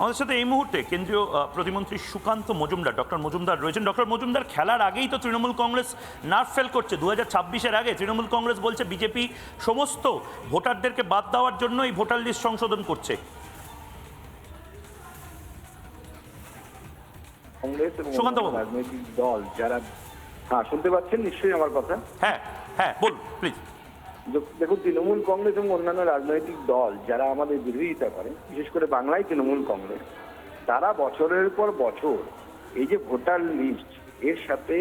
আমাদের সাথে এই মুহূর্তে কেন্দ্রীয় প্রতিমন্ত্রী সুকান্ত মজুমদার ডক্টর মজুমদার রয়েছেন। ডক্টর মজুমদার খেলার আগেই তো তৃণমূল কংগ্রেস নার্ভ ফেল করছে। দু হাজার আগে তৃণমূল কংগ্রেস বলছে বিজেপি সমস্ত ভোটারদেরকে বাদ দেওয়ার জন্য এই ভোটার লিস্ট সংশোধন করছে। কংগ্রেস এবং রাজনৈতিক দল যারা হ্যাঁ শুনতে পাচ্ছেন নিশ্চয়ই আমার কথা? হ্যাঁ হ্যাঁ বলুন প্লিজ দেখুন, তৃণমূল কংগ্রেস এবং অন্যান্য রাজনৈতিক দল যারা আমাদের বিরোধিতা করে, বিশেষ করে বাংলায় তৃণমূল কংগ্রেস, তারা বছরের পর বছর এই যে ভোটার লিস্ট, এর সাথে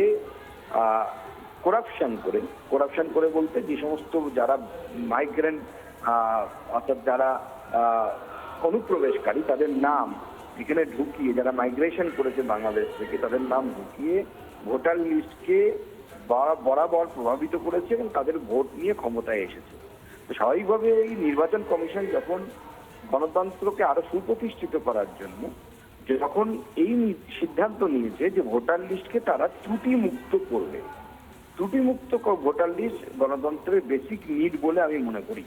করাপশন করে করাপশন করে বলতে যে সমস্ত যারা মাইগ্রেন্ট অর্থাৎ যারা অনুপ্রবেশকারী, তাদের নাম এখানে ঢুকিয়ে, যারা মাইগ্রেশন করেছে বাংলাদেশ থেকে, তাদের নাম ঢুকিয়ে ভোটার লিস্টকে বরাবর প্রভাবিত করেছে এবং তাদের ভোট নিয়ে ক্ষমতায় এসেছে। স্বাভাবিকভাবে এই নির্বাচন কমিশন যখন গণতন্ত্রকে আরও সুপ্রতিষ্ঠিত করার জন্য যখন এই সিদ্ধান্ত নিয়েছে যে ভোটার লিস্টকে তারা ত্রুটি মুক্ত করবে। ত্রুটি মুক্ত ভোটার লিস্ট গণতন্ত্রের বেসিক নিড বলে আমি মনে করি।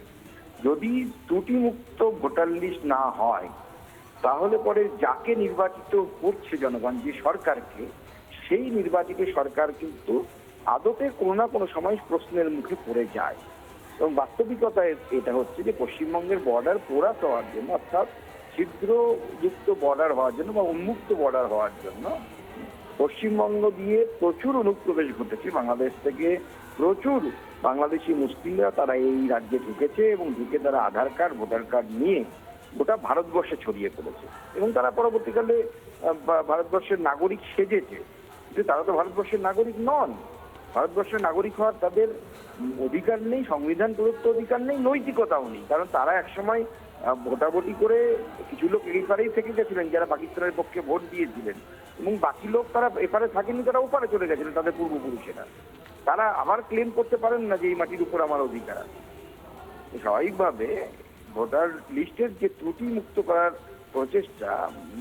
যদি ত্রুটি মুক্ত ভোটার লিস্ট না হয়, তাহলে পরে যাকে নির্বাচিত করছে জনগণ, যে সরকারকে, সেই নির্বাচিত সরকার কিন্তু আদতে কোনো না কোনো সময় প্রশ্নের মুখে পড়ে যায়। এবং বাস্তবিকতা এ- এটা হচ্ছে যে পশ্চিমবঙ্গের বর্ডার পোরাস হওয়ার জন্য, অর্থাৎ ছিদ্রযুক্ত বর্ডার হওয়ার জন্য বা উন্মুক্ত বর্ডার হওয়ার জন্য পশ্চিমবঙ্গ দিয়ে প্রচুর অনুপ্রবেশ ঘটেছে। বাংলাদেশ থেকে প্রচুর বাংলাদেশি মুসলিমরা তারা এই রাজ্যে ঢুকেছে এবং ঢুকে তারা আধার কার্ড, ভোটার কার্ড নিয়ে গোটা ভারতবর্ষে ছড়িয়ে পড়েছে। এবং তারা পরবর্তীকালে ভারতবর্ষের নাগরিক সেজেছে। কিন্তু তারা তো ভারতবর্ষের নাগরিক নন। ভারতবর্ষের নাগরিক হওয়ার তাদের অধিকার নেই, সংবিধান প্রদত্ত অধিকার নেই, নৈতিকতাও নেই। কারণ তারা একসময় ভোটাভুটি করে কিছু লোক এই পারেই থেকে গেছিলেন, যারা পাকিস্তানের পক্ষে ভোট দিয়েছিলেন। এবং বাকি লোক তারা এপারে থাকেনি, তারা ওপারে চলে গেছিলেন, তাদের পূর্বপুরুষেরা। তারা আবার ক্লেম করতে পারেন না যে এই মাটির উপর আমার অধিকার আছে। স্বাভাবিকভাবে ভোটার লিস্টের যে ত্রুটি মুক্ত করার প্রচেষ্টা,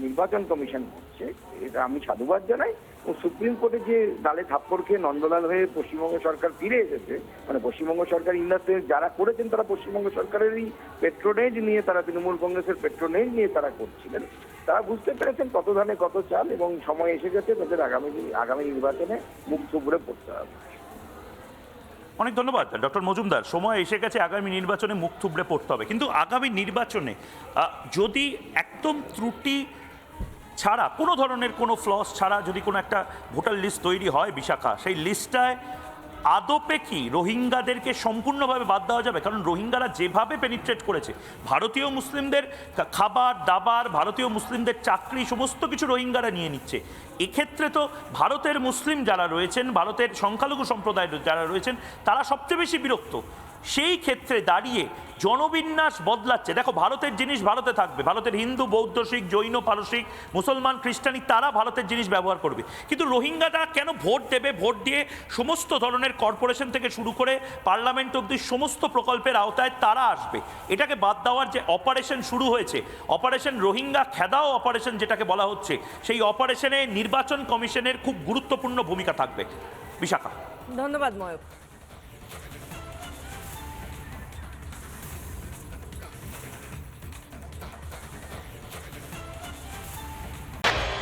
নির্বাচন কমিশন করছে, এটা আমি সাধুবাদ জানাই। ও সুপ্রিম কোর্টে যে দালে থাপ্পড় খেয়ে নন্দলাল হয়ে পশ্চিমবঙ্গ সরকার ফিরে এসেছে মানে পশ্চিমবঙ্গ সরকার ইন্ডাস্ট্রি যারা করেছেন তারা পশ্চিমবঙ্গ সরকারেরই পেট্রোনেজ নিয়ে তারা তৃণমূল কংগ্রেসের পেট্রোনেজ নিয়ে তারা করছিলেন। তারা বুঝতে পেরেছেন কত ধানে কত চাল এবং সময় এসে গেছে, তাদের আগামী আগামী নির্বাচনে মুখ থুবড়ে পড়তে হবে। অনেক ধন্যবাদ, ডক্টর মজুমদার। সময় এসে গেছে, আগামী নির্বাচনে মুখ থুবড়ে পড়তে হবে। কিন্তু আগামী নির্বাচনে যদি একদম ত্রুটি ছাড়া, কোনো ধরনের কোনো ফ্লস ছাড়া যদি কোনো একটা ভোটার লিস্ট তৈরি হয় বিশাখা, সেই লিস্টটায় আদপে কি রোহিঙ্গাদেরকে সম্পূর্ণভাবে বাদ দেওয়া যাবে? কারণ রোহিঙ্গারা যেভাবে পেনিট্রেট করেছে, ভারতীয় মুসলিমদের খাবার, দাবার, ভারতীয় মুসলিমদের চাকরি, সমস্ত কিছু রোহিঙ্গারা নিয়ে নিচ্ছে। এক্ষেত্রে তো ভারতের মুসলিম যারা রয়েছেন, ভারতের সংখ্যালঘু সম্প্রদায়ের যারা রয়েছেন, তারা সবচেয়ে বেশি বিরক্ত। সেই ক্ষেত্রে দাঁড়িয়ে জনবিন্যাস বদলাচ্ছে। দেখো, ভারতের জিনিস ভারতে থাকবে। ভারতের হিন্দু, বৌদ্ধ, শিখ, জৈন, পারসিক, মুসলমান, খ্রিস্টানি, তারা ভারতের জিনিস ব্যবহার করবে। কিন্তু রোহিঙ্গারা কেন ভোট দেবে? ভোট দিয়ে সমস্ত ধরনের কর্পোরেশন থেকে শুরু করে পার্লামেন্ট অব্দি সমস্ত প্রকল্পের আওতায় তারা আসবে। এটাকে বাদ দেওয়ার যে অপারেশন শুরু হয়েছে, অপারেশন রোহিঙ্গা খেদাও অপারেশন যেটাকে বলা হচ্ছে, সেই অপারেশনে নির্বাচন কমিশনের খুব গুরুত্বপূর্ণ ভূমিকা থাকবে। বিশাখা। ধন্যবাদ ময়ূক